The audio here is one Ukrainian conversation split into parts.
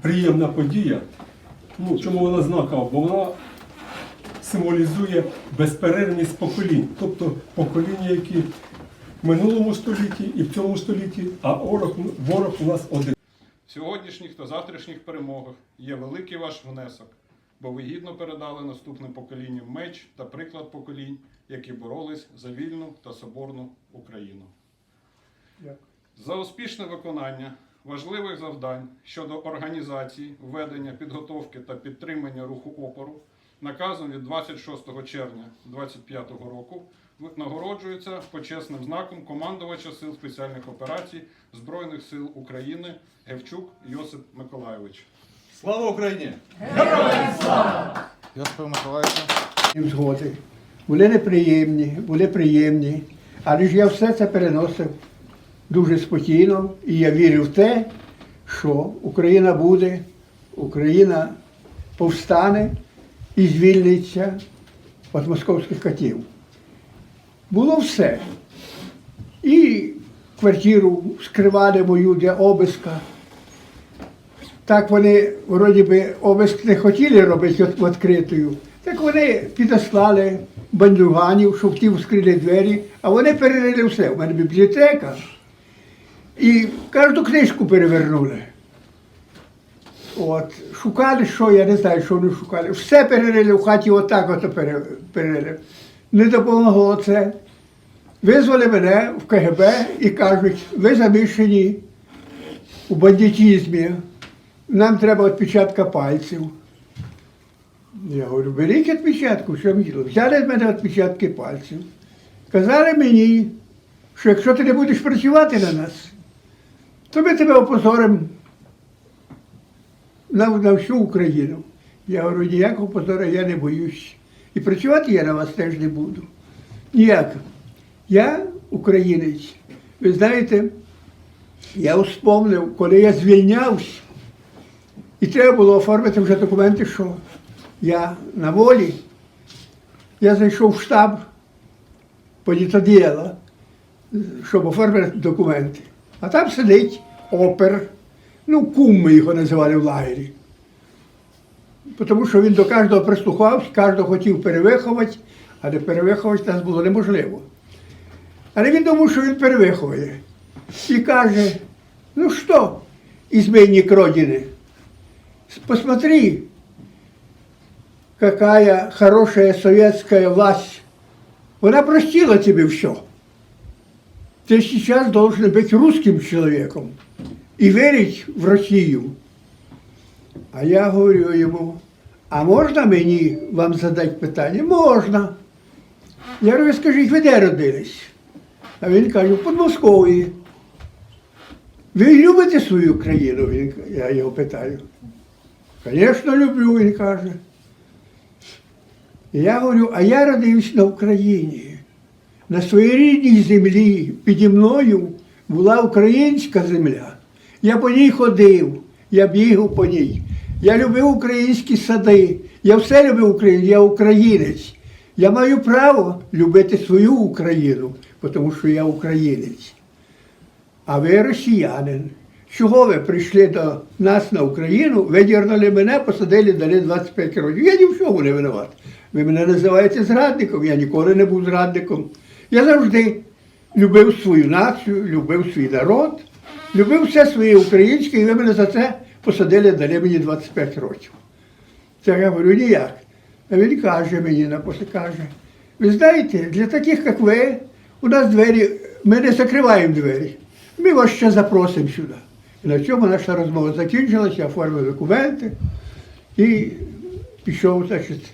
приємна подія. Ну, чому вона знакова? Бо вона символізує безперервність поколінь. Тобто покоління, які в минулому столітті і в цьому столітті, а ворог, ворог у нас один. В сьогоднішніх та завтрашніх перемогах є великий ваш внесок, бо ви гідно передали наступним поколінням меч та приклад поколінь, які боролись за вільну та соборну Україну. За успішне виконання важливих завдань щодо організації, ведення, підготовки та підтримання руху опору наказом від 26 червня 2025 року нагороджується почесним знаком командувача Сил спеціальних операцій Збройних сил України Гевчук Йосип Миколайович. Слава Україні! Героям Йосипа Миколаївича. їм згоди. Були неприємні, були приємні. Але ж я все це переносив дуже спокійно. І я вірю в те, що Україна буде, Україна повстане і звільниться від московських катів. Було все. І квартиру скривали мою для обиска. Так вони, вроді би, обиск не хотіли робити відкритою. Так вони підослали бандюганів, щоб ті вскрили двері, а вони перерили все. У мене бібліотека. І кожну книжку перевернули. От, шукали, що, я не знаю, що вони шукали. Все перерили в хаті, отак от пере- перерили. Не допомогло це. Визвали мене в КГБ і кажуть, ви замішані у бандитізмі. Нам треба відпечатка пальців. Я говорю, беріть відпечатку, що діло. Взяли з мене відпечатки пальців. Казали мені, що якщо ти не будеш працювати на нас, то ми тебе опозоримо на, на всю Україну. Я говорю, ніякого позору я не боюсь. І працювати я на вас теж не буду. Ніяк. Я українець. Ви знаєте, я вспомнив, коли я звільнявся, і треба було оформити вже документи, що я на волі. Я зайшов в штаб політоділа, щоб оформити документи. А там сидить опер, ну, кум ми його називали в лагері. Тому що він до кожного прислухався, кожного хотів перевиховати, але перевиховати нас було неможливо. Але він думав, що він перевиховує. І каже, ну що, изменник Родины, посмотри, какая хорошая советская власть. Она простила тебе все. Ты сейчас должен быть русским человеком и верить в Россию. А я говорю йому, а можна мені вам задати питання? Можна. Я говорю, скажіть, ви де родились? А він каже, в Подмосков'ї. Ви любите свою країну? Я його питаю. Звісно, люблю, він каже. Я говорю, а я родився на Україні. На своїй рідній землі піді мною була українська земля. Я по ній ходив, я бігав по ній. Я любив українські сади. Я все любив Україну, я українець. Я маю право любити свою Україну, тому що я українець. А ви росіянин. Чого ви прийшли до нас на Україну, видірнули мене, посадили, дали 25 років. Я ні в чому не винуват. Ви мене називаєте зрадником, я ніколи не був зрадником. Я завжди любив свою націю, любив свій народ, любив все своє українське, і ви мене за це посадили, дали мені 25 років. Це я говорю ніяк. А він каже мені напосля каже, ви знаєте, для таких, як ви, у нас двері, ми не закриваємо двері. Ми вас ще запросимо сюди. І на цьому наша розмова закінчилася, я оформив документи і пішов, значить,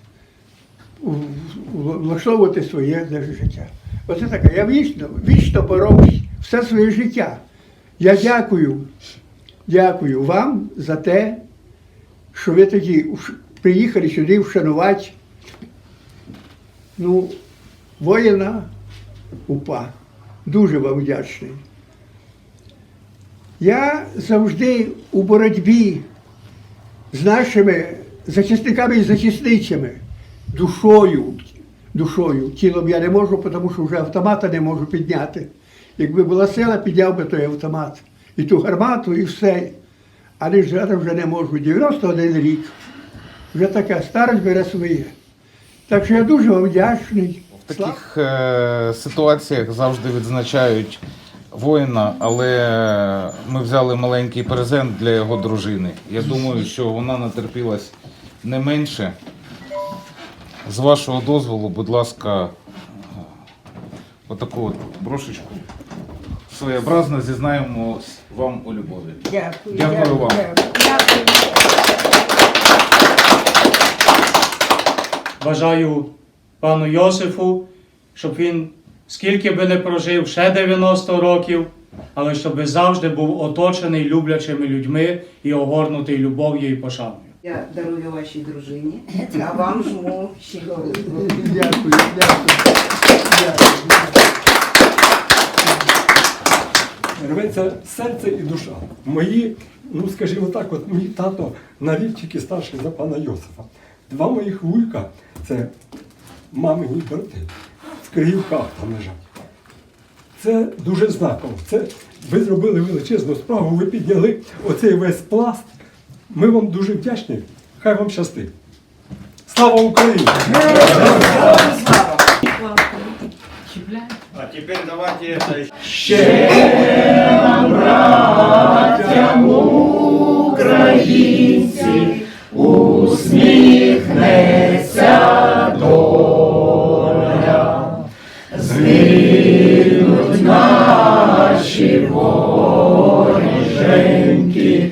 влаштовувати своє життя. Оце таке. Я вічно, вічно боровся все своє життя. Я дякую, дякую вам за те, що ви тоді приїхали сюди вшанувати ну, воїна УПА. Дуже вам вдячний. Я завжди у боротьбі з нашими захисниками і захисницями, душою, душою, тілом я не можу, тому що вже автомата не можу підняти. Якби була сила, підняв би той автомат. І ту гармату, і все. але зараз вже не можу. 91 рік. Вже така старость бере своє. Так що я дуже вам вдячний. В таких е, ситуаціях завжди відзначають воїна, але ми взяли маленький презент для його дружини. Я думаю, що вона натерпілась не менше. З вашого дозволу, будь ласка, отаку от брошечку. Своєобразно зізнаємось вам у любові. Дякую. Дякую вам. Бажаю пану Йосифу, щоб він скільки би не прожив, ще 90 років, але щоб завжди був оточений люблячими людьми і огорнутий любов'ю і пошаною. Я дарую вашій дружині, а вам жму щільно. Дякую, дякую. Рветься серце і душа. Мої, ну скажімо так, от мій тато на рік тільки старший за пана Йосифа. Два моїх вулька це мамині брати. В Київках там лежать. Це дуже знаково. Це ви зробили величезну справу, ви підняли оцей весь пласт. Ми вам дуже вдячні. Хай вам щастить. Слава Україні! А тепер давайте ще братям українці усміхнеться доля, звільнуть наші воріженьки.